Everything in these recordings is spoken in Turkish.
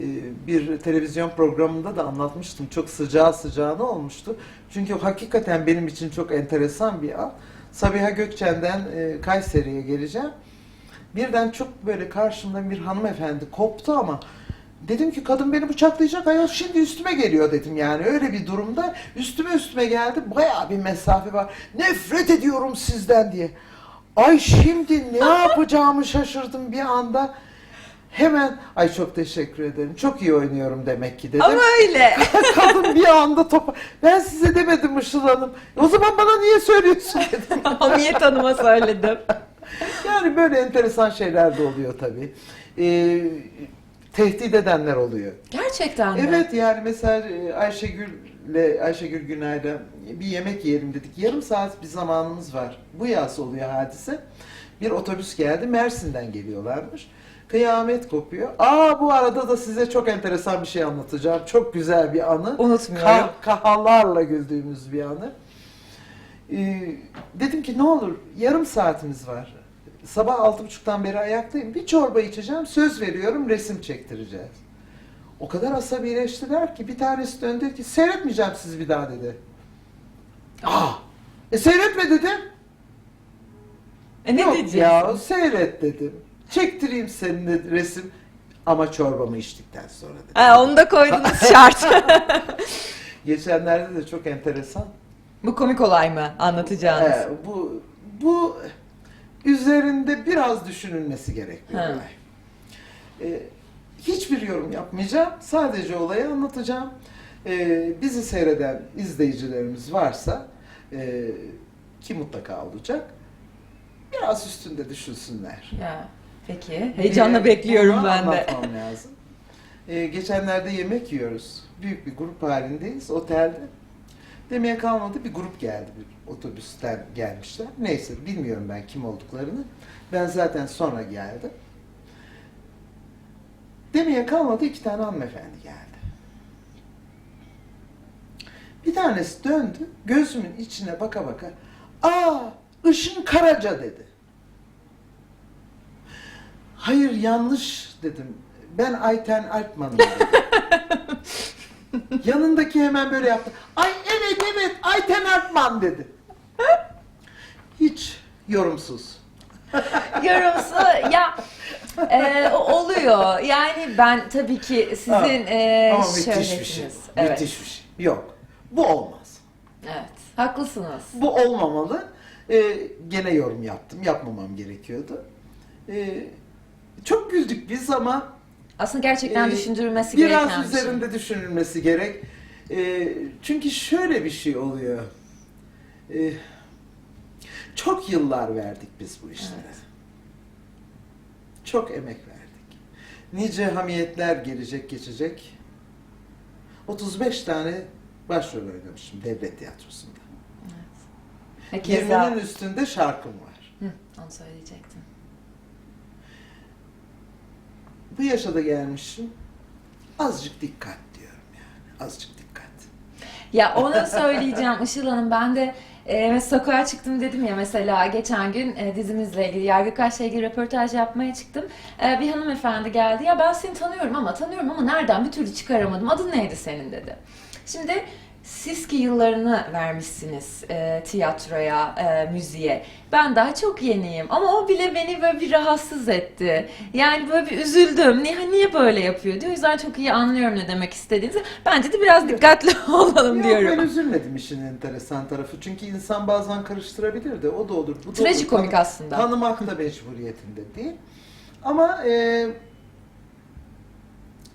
e, bir televizyon programında da anlatmıştım. Çok sıcağı sıcağına olmuştu. Çünkü hakikaten benim için çok enteresan bir an. Sabiha Gökçen'den e, Kayseri'ye geleceğim. Birden çok böyle karşımdan bir hanımefendi koptu ama dedim ki kadın beni bıçaklayacak ayol şimdi üstüme geliyor dedim yani öyle bir durumda üstüme üstüme geldi bayağı bir mesafe var nefret ediyorum sizden diye ay şimdi ne yapacağımı şaşırdım bir anda hemen ay çok teşekkür ederim çok iyi oynuyorum demek ki dedim Ama öyle. kadın bir anda topa ben size demedim Işıl Hanım o zaman bana niye söylüyorsun dedim Hamiyet Hanım'a söyledim. yani böyle enteresan şeyler de oluyor tabii. Ee, tehdit edenler oluyor. Gerçekten mi? Evet yani mesela e, Ayşegül'le Ayşegül Günay'la bir yemek yiyelim dedik. Yarım saat bir zamanımız var. Bu yaz oluyor hadise. Bir otobüs geldi. Mersin'den geliyorlarmış. Kıyamet kopuyor. Aa bu arada da size çok enteresan bir şey anlatacağım. Çok güzel bir anı. Unutmuyorum. Kah- kahalarla güldüğümüz bir anı. Ee, dedim ki ne olur yarım saatimiz var. Sabah altı buçuktan beri ayaktayım. Bir çorba içeceğim. Söz veriyorum resim çektireceğiz. O kadar asabileştiler ki bir tanesi döndü ki seyretmeyeceğim sizi bir daha dedi. Aa, e seyretme dedim. E ne Yok diyeceksin? ya seyret dedim. Çektireyim seninle resim ama çorbamı içtikten sonra dedim. Ha, onu da koydunuz şart. Geçenlerde de çok enteresan. Bu komik olay mı anlatacağınız? Ee, bu bu üzerinde biraz düşünülmesi gerekiyor. Ha. olay. Ee, hiçbir yorum yapmayacağım. Sadece olayı anlatacağım. Ee, bizi seyreden izleyicilerimiz varsa e, ki mutlaka olacak. Biraz üstünde düşünsünler. Ya, peki. Heyecanla Ee, bekliyorum ben de. anlatmam lazım. Ee, geçenlerde yemek yiyoruz. Büyük bir grup halindeyiz otelde. Demeye kalmadı bir grup geldi. Bir otobüsten gelmişler. Neyse bilmiyorum ben kim olduklarını. Ben zaten sonra geldim. Demeye kalmadı iki tane hanımefendi geldi. Bir tanesi döndü gözümün içine baka baka aa Işın Karaca dedi. Hayır yanlış dedim. Ben Ayten Alpman'ım dedim. Yanındaki hemen böyle yaptı. Ay evet evet Ayten Alpman dedi. Hiç yorumsuz. Yorumsu ya e, o oluyor. Yani ben tabii ki sizin Ha, e, Ama müthiş bir şey. Evet. Müthiş bir şey. Yok. Bu olmaz. evet. Haklısınız. Bu olmamalı. Ee, gene yorum yaptım. Yapmamam gerekiyordu. Ee, çok güldük biz ama Aslında gerçekten Ee, düşündürülmesi Biraz gereken bir şey. üzerinde düşünülmesi gerek. Ee, çünkü şöyle bir şey oluyor. Ee, çok yıllar verdik biz bu işlere. Evet. Çok emek verdik. Nice hamiyetler gelecek geçecek. 35 tane başrol oynamışım devlet tiyatrosunda. Keza... 20'nin üstünde şarkım var. Hı, onu söyleyecektim. Bu yaşa da gelmişim. Azıcık dikkat diyorum yani. Azıcık dikkat. Ya onu söyleyeceğim Işıl Hanım. Ben de e, sokağa çıktım dedim ya mesela geçen gün e, dizimizle ilgili, Yargı Kaç'la ilgili röportaj yapmaya çıktım. E, bir hanımefendi geldi. Ya ben seni tanıyorum ama tanıyorum ama nereden bir türlü çıkaramadım. Adın neydi senin dedi. Şimdi siz ki yıllarını vermişsiniz e, tiyatroya, e, müziğe. Ben daha çok yeniyim ama o bile beni böyle bir rahatsız etti. Yani böyle bir üzüldüm. Niye, niye böyle yapıyor diyor. O yüzden çok iyi anlıyorum ne demek istediğinizi. Bence de biraz dikkatli olalım Yok diyorum. ben üzülmedim işin enteresan tarafı. Çünkü insan bazen karıştırabilir de o da olur. Bu da Trajikomik olur. Tanı- aslında. Tanımak da mecburiyetinde değil. Ama e,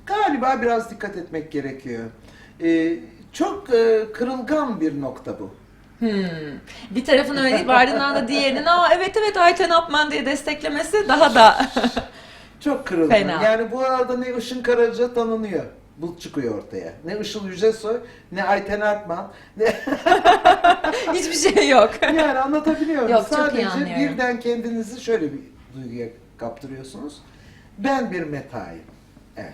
galiba biraz dikkat etmek gerekiyor. E, çok e, kırılgan bir nokta bu. Hmm. Bir tarafın öyle ardından da diğerinin aa evet evet Ayten Apman diye desteklemesi daha da Çok kırılgan. Fena. Yani bu arada ne Işın Karaca tanınıyor. Bu çıkıyor ortaya. Ne Işıl Yücesoy, ne Ayten Artman, ne hiçbir şey yok. Yani anlatabiliyor muyum? Yok, çok iyi Sadece anlıyorum. birden kendinizi şöyle bir duyguya kaptırıyorsunuz. Ben bir metayım. Evet.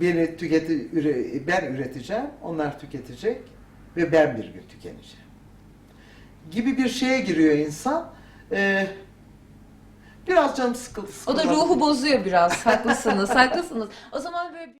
Beni tüketi, üre- ben üreteceğim, onlar tüketecek ve ben bir gün tükeneceğim. Gibi bir şeye giriyor insan. Ee, Biraz canım sıkıldı. O da ruhu bozuyor biraz. Haklısınız, haklısınız. O zaman böyle